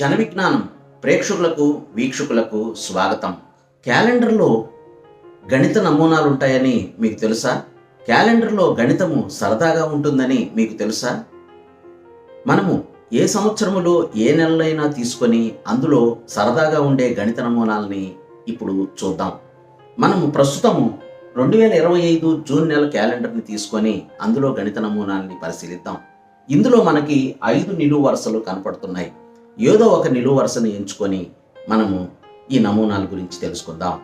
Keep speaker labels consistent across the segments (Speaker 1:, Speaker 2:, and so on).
Speaker 1: జన విజ్ఞానం ప్రేక్షకులకు వీక్షకులకు స్వాగతం. క్యాలెండర్లో గణిత నమూనాలు ఉంటాయని మీకు తెలుసా? క్యాలెండర్లో గణితము సరదాగా ఉంటుందని మీకు తెలుసా? మనము ఏ సంవత్సరములో ఏ నెలలైనా తీసుకొని అందులో సరదాగా ఉండే గణిత నమూనాలని ఇప్పుడు చూద్దాం. మనము ప్రస్తుతము రెండు వేల ఇరవై ఐదు జూన్ నెల క్యాలెండర్ని తీసుకొని అందులో గణిత నమూనాల్ని పరిశీలిద్దాం. ఇందులో మనకి ఐదు నిలువు వరుసలు కనపడుతున్నాయి. ఏదో ఒక నిలువ వరుసను ఎంచుకొని మనము ఈ నమూనాల గురించి తెలుసుకుందాం.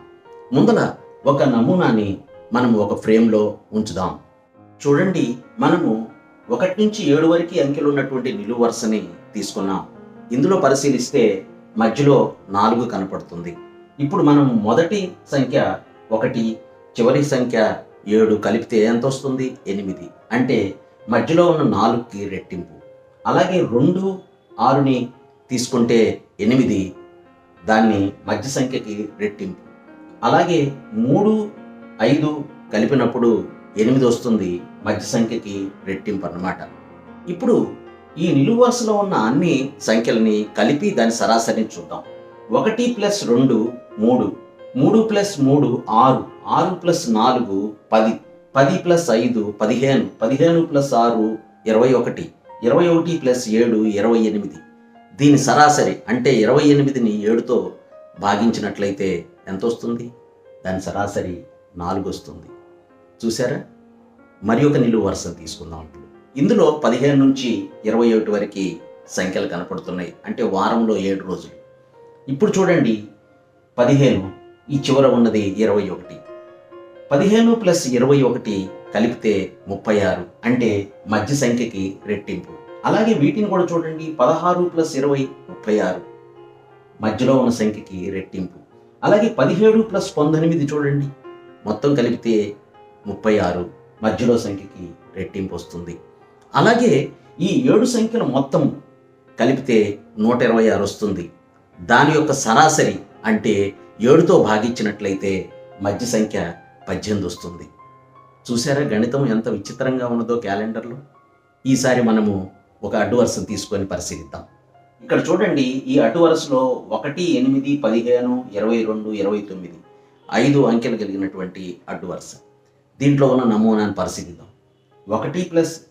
Speaker 1: ముందర ఒక నమూనాని మనము ఒక ఫ్రేమ్లో ఉంచుదాం. చూడండి మనము ఒకటి నుంచి ఏడు వరకు అంకెలు ఉన్నటువంటి నిలువ వరుసని తీసుకున్నాం. ఇందులో పరిశీలిస్తే మధ్యలో నాలుగు కనపడుతుంది. ఇప్పుడు మనం మొదటి సంఖ్య ఒకటి చివరి సంఖ్య ఏడు కలిపితే ఎంత వస్తుంది? ఎనిమిది. అంటే మధ్యలో ఉన్న నాలుగుకి రెట్టింపు. అలాగే రెండు ఆరుని తీసుకుంటే ఎనిమిది దాన్ని మధ్య సంఖ్యకి రెట్టింపు. అలాగే మూడు ఐదు కలిపినప్పుడు ఎనిమిది వస్తుంది మధ్య సంఖ్యకి రెట్టింపు అన్నమాట. ఇప్పుడు ఈ నిలువు వరుసలో ఉన్న అన్ని సంఖ్యలని కలిపి దాని సరాసరిని చూద్దాం. ఒకటి ప్లస్ రెండు మూడు. మూడు ప్లస్ మూడు ఆరు. ఆరు ప్లస్ నాలుగు పది. పది ప్లస్ ఐదు పదిహేను. పదిహేను ప్లస్ ఆరు ఇరవై ఒకటి. ఇరవై ఒకటి ప్లస్ ఏడు ఇరవై ఎనిమిది. దీని సరాసరి అంటే ఇరవై ఎనిమిదిని ఏడుతో భాగించినట్లయితే ఎంత వస్తుంది దాని సరాసరి నాలుగు వస్తుంది చూసారా మరి ఒక నిలువు వరుస తీసుకుందాం ఇప్పుడు. ఇందులో పదిహేను నుంచి ఇరవై ఒకటి వరకు సంఖ్యలు కనపడుతున్నాయి. అంటే వారంలో ఏడు రోజులు. ఇప్పుడు చూడండి. పదిహేను ఈ చివర ఉన్నది ఇరవై ఒకటి. పదిహేను ప్లస్ ఇరవై ఒకటి కలిపితే ముప్పై ఆరు. అంటే మధ్య సంఖ్యకి రెట్టింపు. అలాగే వీటిని కూడా చూడండి పదహారు ప్లస్ ఇరవై ముప్పై ఆరు. మధ్యలో ఉన్న సంఖ్యకి రెట్టింపు. అలాగే పదిహేడు ప్లస్ పంతొమ్మిది చూడండి మొత్తం కలిపితే ముప్పై ఆరు. మధ్యలో సంఖ్యకి రెట్టింపు వస్తుంది. అలాగే ఈ ఏడు సంఖ్యలు మొత్తం కలిపితే నూట ఇరవై ఆరు వస్తుంది. దాని యొక్క సరాసరి అంటే ఏడుతో భాగించినట్లయితే మధ్య సంఖ్య పద్దెనిమిది వస్తుంది. చూసారా గణితం ఎంత విచిత్రంగా ఉన్నదో క్యాలెండర్లో? ఈసారి మనము ఒక అడ్డు వరుసను తీసుకొని పరిశీలిద్దాం. ఇక్కడ చూడండి ఈ అడ్డు వరుసలో ఒకటి ఎనిమిది పదిహేను ఇరవై రెండు ఇరవై తొమ్మిది ఐదు అంకెలు కలిగినటువంటి అడ్డు వరుస. దీంట్లో ఉన్న నమూనాను పరిశీలిద్దాం. ఒకటి ప్లస్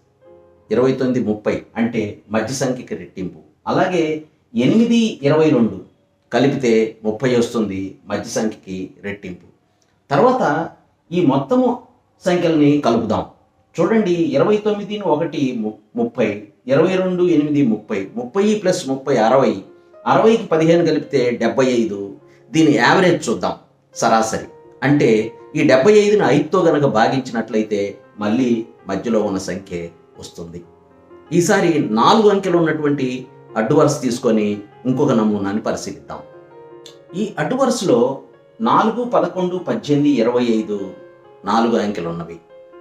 Speaker 1: ఇరవై తొమ్మిది ముప్పై అంటే మధ్య సంఖ్యకి రెట్టింపు. అలాగే ఎనిమిది ఇరవై రెండు కలిపితే ముప్పై వస్తుంది మధ్య సంఖ్యకి రెట్టింపు. తర్వాత ఈ మొత్తము సంఖ్యల్ని కలుపుదాం. చూడండి ఇరవై తొమ్మిదిని ఒకటి ము- ముప్పై ఇరవై రెండు ఎనిమిది ముప్పై ముప్పై ప్లస్ ముప్పై అరవై అరవైకి పదిహేను కలిపితే డెబ్బై ఐదు. దీని యావరేజ్ చూద్దాం సరాసరి. అంటే ఈ డెబ్బై ఐదుని ఐదుతో గనక భాగించినట్లయితే మళ్ళీ మధ్యలో ఉన్న సంఖ్య వస్తుంది. ఈసారి నాలుగు అంకెలు ఉన్నటువంటి అడ్డు వరుస తీసుకొని ఇంకొక నమూనాని పరిశీలిద్దాం. ఈ అడ్డు వరుసలో నాలుగు పదకొండు పద్దెనిమిది ఇరవై ఐదు నాలుగు అంకెలు ఉన్నవి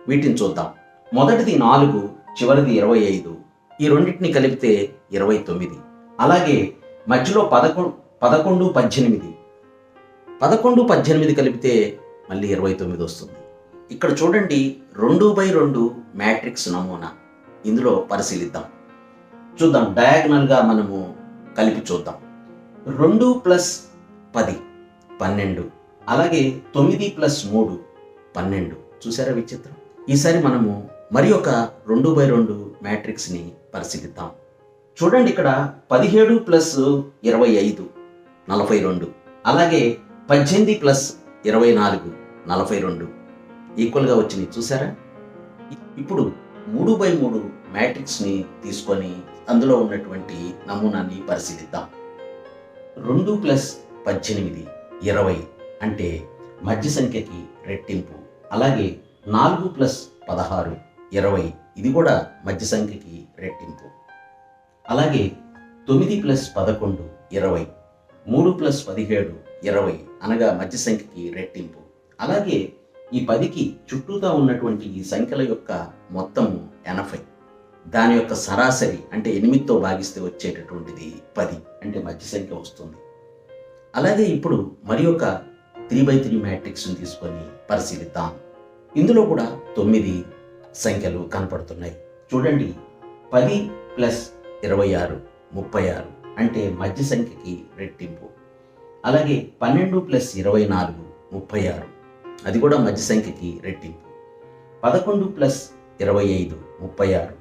Speaker 1: వీటిని చూద్దాం. మొదటిది నాలుగు చివరిది ఇరవై ఐదు. ఈ రెండింటిని కలిపితే ఇరవై తొమ్మిది. అలాగే మధ్యలో పదకొండు పదకొండు పద్దెనిమిది. పదకొండు పద్దెనిమిది కలిపితే మళ్ళీ ఇరవై తొమ్మిది వస్తుంది. ఇక్కడ చూడండి రెండు బై రెండు మ్యాట్రిక్స్ నమూనా. ఇందులో పరిశీలిద్దాం. చూద్దాం డయాగ్నల్గా మనము కలిపి చూద్దాం. రెండు ప్లస్ పది పన్నెండు. అలాగే తొమ్మిది ప్లస్ మూడు పన్నెండు. చూసారా విచిత్రం? ఈసారి మనము మరి ఒక రెండు బై రెండు మ్యాట్రిక్స్ని పరిశీలిద్దాం. చూడండి ఇక్కడ పదిహేడు ప్లస్ ఇరవై ఐదు నలభై రెండు. అలాగే పద్దెనిమిది ప్లస్ ఇరవై నాలుగు నలభై రెండు. ఈక్వల్గా వచ్చినాయి చూసారా? ఇప్పుడు మూడు బై మూడు మ్యాట్రిక్స్ని తీసుకొని అందులో ఉన్నటువంటి నమూనాన్ని పరిశీలిద్దాం. రెండు ప్లస్ పద్దెనిమిది ఇరవై అంటే మధ్య సంఖ్యకి రెట్టింపు. అలాగే నాలుగు ప్లస్ పదహారు ఇరవై. ఇది కూడా మధ్య సంఖ్యకి రెట్టింపు. అలాగే తొమ్మిది ప్లస్ పదకొండు ఇరవై. మూడు ప్లస్ పదిహేడు ఇరవై అనగా మధ్య సంఖ్యకి రెట్టింపు. అలాగే ఈ పదికి చుట్టూతా ఉన్నటువంటి ఈ సంఖ్యల యొక్క మొత్తం ఎనభై. దాని యొక్క సరాసరి అంటే ఎనిమిదితో భాగిస్తే వచ్చేటటువంటిది పది అంటే మధ్య సంఖ్య వస్తుంది. అలాగే ఇప్పుడు మరి ఒక త్రీ బై త్రీ మ్యాట్రిక్స్ని తీసుకొని పరిశీలిద్దాం. ఇందులో కూడా తొమ్మిది సంఖ్యలు కనపడుతున్నాయి. చూడండి పది ప్లస్ ఇరవై ఆరు ముప్పై ఆరు అంటే మధ్య సంఖ్యకి రెట్టింపు. అలాగే పన్నెండు ప్లస్ ఇరవై నాలుగు ముప్పై ఆరు అది కూడా మధ్య సంఖ్యకి రెట్టింపు. పదకొండు ప్లస్ ఇరవై ఐదు ముప్పై ఆరు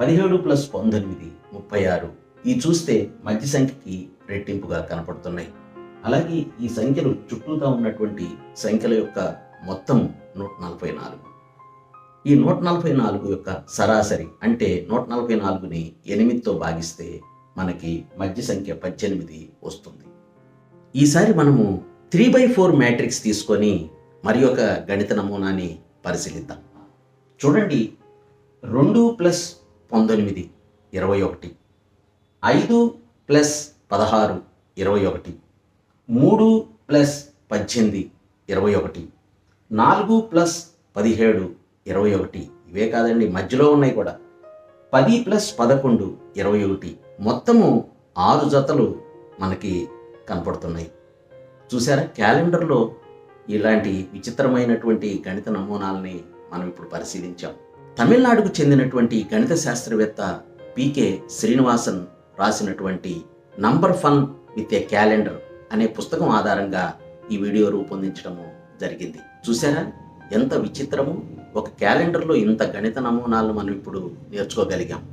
Speaker 1: పదిహేడు ప్లస్ పంతొమ్మిది ముప్పై ఆరు ఈ చూస్తే మధ్య సంఖ్యకి రెట్టింపుగా కనపడుతున్నాయి. అలాగే ఈ సంఖ్యలు చుట్టూతా ఉన్నటువంటి సంఖ్యల యొక్క మొత్తం నూట నలభై నాలుగు. ఈ నూట నలభై నాలుగు యొక్క సరాసరి అంటే నూట నలభై నాలుగుని ఎనిమిదితో భాగిస్తే మనకి మధ్య సంఖ్య పద్దెనిమిది వస్తుంది. ఈసారి మనము త్రీ బై ఫోర్ మ్యాట్రిక్స్ తీసుకొని మరి ఒక గణిత నమూనాని పరిశీలిద్దాం. చూడండి రెండు ప్లస్ పంతొమ్మిది ఇరవై ఒకటి ఐదు ప్లస్ పదహారు ఇరవై ఒకటి మూడు ప్లస్ పద్దెనిమిది ఇరవై ఒకటి నాలుగు ప్లస్ పదిహేడు ఇరవై ఒకటి. ఇవే కాదండి మధ్యలో ఉన్నాయి కూడా. పది ప్లస్ పదకొండు ఇరవై ఒకటి. మొత్తము ఆరు జతలు మనకి కనపడుతున్నాయి. చూసారా? క్యాలెండర్లో ఇలాంటి విచిత్రమైనటువంటి గణిత నమూనాలని మనం ఇప్పుడు పరిశీలించాం. తమిళనాడుకు చెందినటువంటి గణిత శాస్త్రవేత్త పీకే శ్రీనివాసన్ రాసినటువంటి number fun with a calendar అనే పుస్తకం ఆధారంగా ఈ వీడియో రూపొందించడము జరిగింది. చూసారా? ఎంత విచిత్రము! ఒక క్యాలెండర్లో ఇంత గణిత నమూనాలను మనం ఇప్పుడు నేర్చుకోగలిగాం.